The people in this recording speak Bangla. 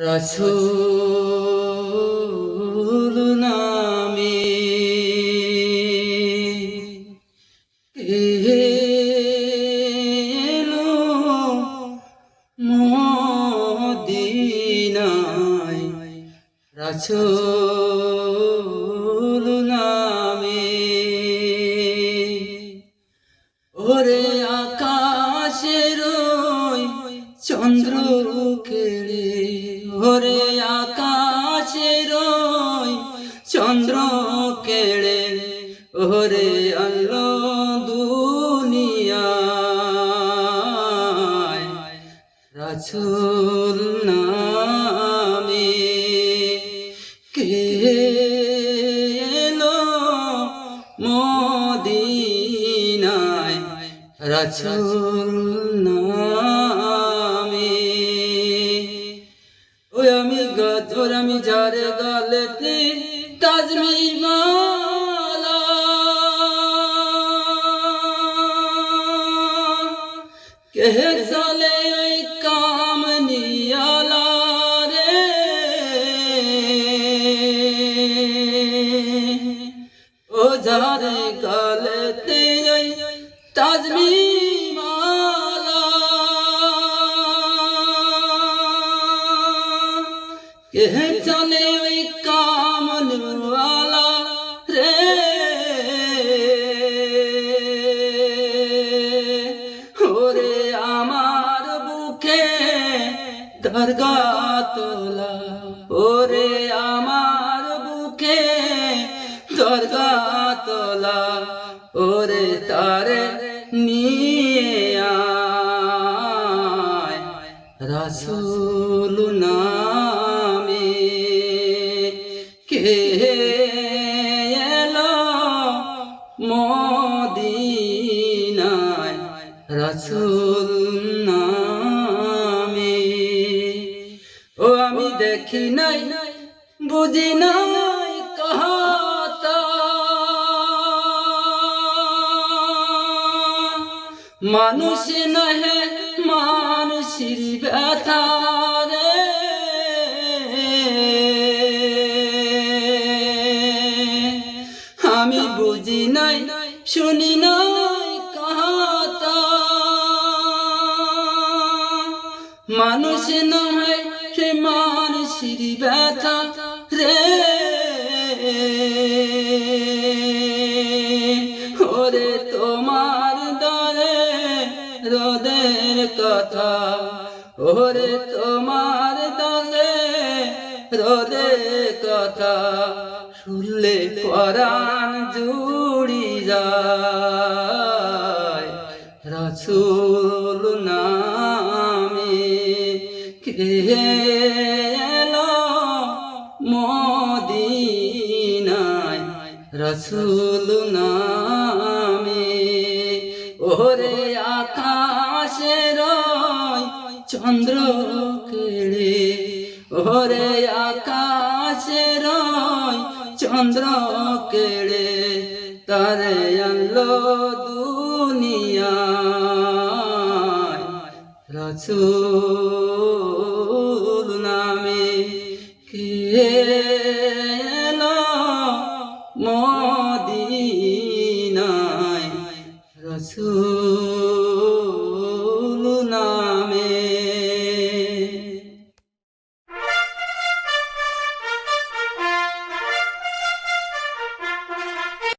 রসুল নামে এলো মদিনায় রসুল নামে। ওরে আকাশের চন্দ্র কেড়ে ওরে আকাশের চন্দ্র কেড়ে ওরে দুনিয়ায়। রাসূল নামে কে এলো মদিনায়? রাসূল নামে গজর আমি যারে গালেতে তাজমি মালা। কে চলে ওই কাম নিয়ালা রে? ও যারে গালেতে তাজমি চলে ওই কামনওয়ালা রে। ওরে আমার বুকে দরগা তোলা। ওরে আমার বুকে দরগা তোলা। ওরে তারে নিয়ে আয়। রাসূল কে এলো মদিনায় রাসূল নামে। ও আমি দেখি নাই, বুঝি নাই কহাতা। মানুষ নহে মানসির ব্যথা। আমি বুঝি নাই, শুনি নাই কাহাতা। মানুষ নহে সে মানসির ব্যথা রে। ওরে তোমার দরে রোদের কথা, ওরে তোমার দরে রোদের কথা। শুনলে পরাণ জুড়ি যায়। রসুল নামে কে মদিনায়? রসুল নামে ওরে আকাশের চন্দ্র কেড়ে, ওরে আকাশের চন্দ্র কেড়ে তারে আনলো দুনিয়া রসুল